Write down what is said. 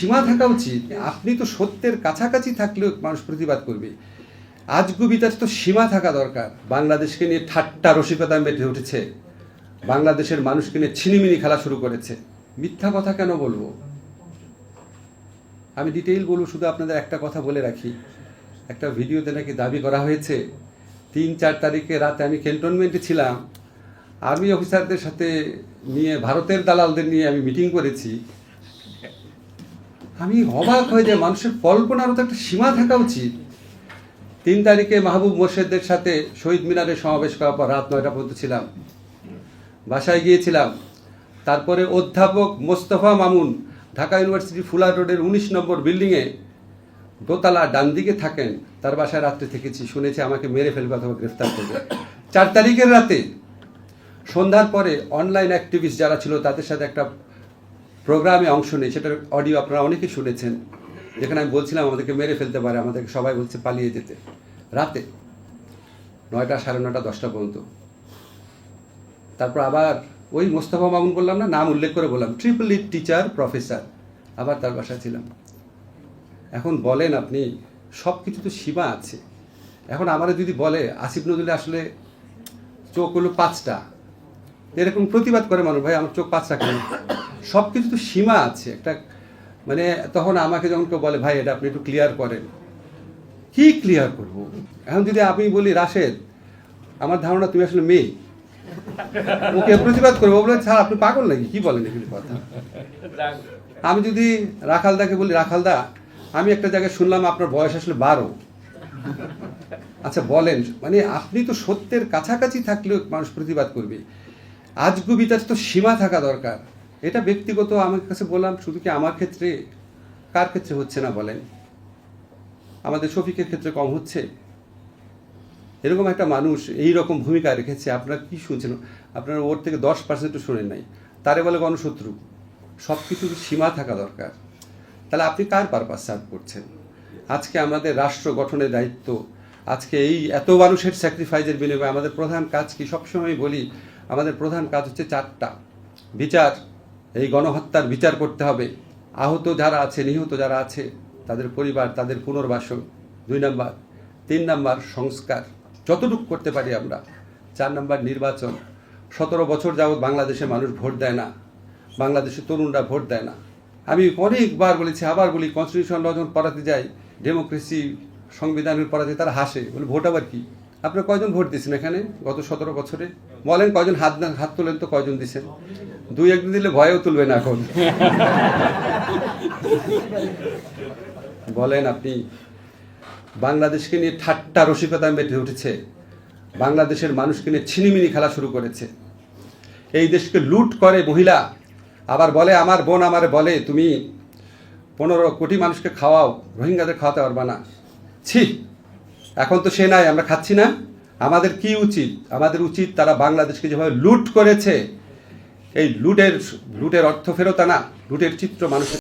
সীমা থাকা উচিত। আপনি তো সত্যের কাছাকাছি থাকলেও মানুষ প্রতিবাদ করবে। আজ আজগুবিতার তো সীমা থাকা দরকার। বাংলাদেশকে নিয়ে ঠাট্টা, রসিকতা মেটে উঠেছে। বাংলাদেশের মানুষকে নিয়ে ছিনিমিনি খেলা শুরু করেছে। মিথ্যা কথা কেন বলব? আমি ডিটেইল বলব, শুধু আপনাদের একটা কথা বলে রাখি। একটা ভিডিওতে নাকি দাবি করা হয়েছে, তিন, চার তারিখে রাতে আমি ক্যান্টনমেন্টে ছিলাম। আর্মি অফিসারদের সাথে নিয়ে, ভারতের দালালদের নিয়ে আমি মিটিং করেছি। আমি অবাক হয়ে যে মানুষের কল্পনারও তো একটা সীমা থাকা উচিত। তিন তারিখে মাহবুব মোর্শেদদের সাথে শহীদ মিনারে সমাবেশ করার পর রাত নয়টা পর্যন্ত ছিলাম। বাসায় গিয়েছিলাম। তারপরে অধ্যাপক মোস্তফা মামুন ঢাকা ইউনিভার্সিটি ফুলার রোডের উনিশ নম্বর বিল্ডিংয়ে দোতলা ডান দিকে থাকেন। তার বাসায় রাত্রে থেকেছি, শুনেছি আমাকে মেরে ফেলবে অথবা গ্রেফতার করবে। চার তারিখের রাতে সন্ধ্যার পরে অনলাইন অ্যাক্টিভিস্ট যারা ছিল তাদের সাথে একটা প্রোগ্রামে অংশ নেই, সেটার অডিও আপনারা অনেকেই শুনেছেন। যেখানে আমি বলছিলাম, আমাদেরকে মেরে ফেলতে পারে, আমাদেরকে সবাই বলছে পালিয়ে যেতে। রাতে নয়টা, সাড়ে নয়টা, দশটা পর্যন্ত। তারপর আবার ওই মোস্তফা মামুন বললাম না, নাম উল্লেখ করে বললাম ট্রিপল ইট টিচার প্রফেসর আবার তার বাসায় ছিলাম। এখন বলেন আপনি সব কিছু তো সীমা আছে। এখন আমাদের যদি বলে, আসিফ নজরুল আসলে চোখ হলো পাঁচটা। এরকম প্রতিবাদ করে মানুষ, ভাই, আমার চোখ পাঁচটা কেন? সব কিছু তো সীমা আছে। একটা মানে তখন আমাকে যখন কেউ বলে, ভাই, এটা আপনি একটু ক্লিয়ার করেন। কি ক্লিয়ার করব? এখন যদি আমি বলি, রাশেদ, আমার ধারণা তুমি আসলে মেয়ে। ওকে প্রতিবাদ করব। বলে স্যার আপনি পাগল নাকি? কি বলেন এগুলি কথা? আমি যদি রাখালদাকে বলি, রাখালদা, আমি একটা জায়গায় শুনলাম আপনার বয়স আসলে বারো। আচ্ছা বলেন মানে আপনি তো সত্যের কাছাকাছি থাকলেও মানুষ প্রতিবাদ করবে। আজগুবিতার তো সীমা থাকা দরকার। এটা ব্যক্তিগত আমার কাছে বললাম, শুধু কি আমার ক্ষেত্রে, কার ক্ষেত্রে হচ্ছে না বলেন? আমাদের শফিকের ক্ষেত্রে কম হচ্ছে। এরকম একটা মানুষ এই রকম ভূমিকা রেখেছে, আপনারা কি শুনছেন? আপনারা ওর থেকে দশ পার্সেন্টও শোনেন নাই। তারে বলে গণশত্রু। সব কিছুর সীমা থাকা দরকার। তাহলে আপনি কার পারপাস সার্ভ করছেন? আজকে আমাদের রাষ্ট্র গঠনের দায়িত্ব, আজকে এই এত মানুষের স্যাক্রিফাইসের বিনিময়ে আমাদের প্রধান কাজ কি? সবসময় বলি, আমাদের প্রধান কাজ হচ্ছে চারটা। বিচার এই গণহত্যার বিচার করতে হবে। আহত যারা আছে, নিহত যারা আছে, তাদের পরিবার, তাদের পুনর্বাসন। দুই নাম্বার। তিন নাম্বার সংস্কার। যতটুকু করতে পারি আমরা। চার নাম্বার নির্বাচন। সতেরো বছর যাবৎ বাংলাদেশে মানুষ ভোট দেয় না। বাংলাদেশের তরুণরা ভোট দেয় না। আমি অনেকবার বলেছি, আবার বলি কনস্টিটিউশন যখন পড়াতে যাই ডেমোক্রেসি সংবিধানের পড়াতে তারা হাসে। বলে, ভোট আবার কি? আপনার কয়জন ভোট দিয়েছেন এখানে গত সতেরো বছরে? বলেন কয়জন হাত হাত তোলেন তো কয়জন দিচ্ছেন দুই একদিন দিলে ভয়েও তুলবে না এখন। বলেন আপনি, বাংলাদেশকে নিয়ে ঠাট্টা রসিকতা মেটে উঠেছে। বাংলাদেশের মানুষকে নিয়ে ছিনিমিনি খেলা শুরু করেছে। এই দেশকে লুট করে মহিলা। আবার বলে, আমার বোন আমারে বলে, তুমি পনেরো কোটি মানুষকে খাওয়াও, রোহিঙ্গাদের খাওয়াতে পারবা না। ছি! এখন তো সে নাই, আমরা খাচ্ছি না। আমাদের কি উচিত? আমাদের উচিত তারা বাংলাদেশকে যেভাবে লুট করেছে, এই লুটের লুটের অর্থ ফেরত না লুটের চিত্র মানুষের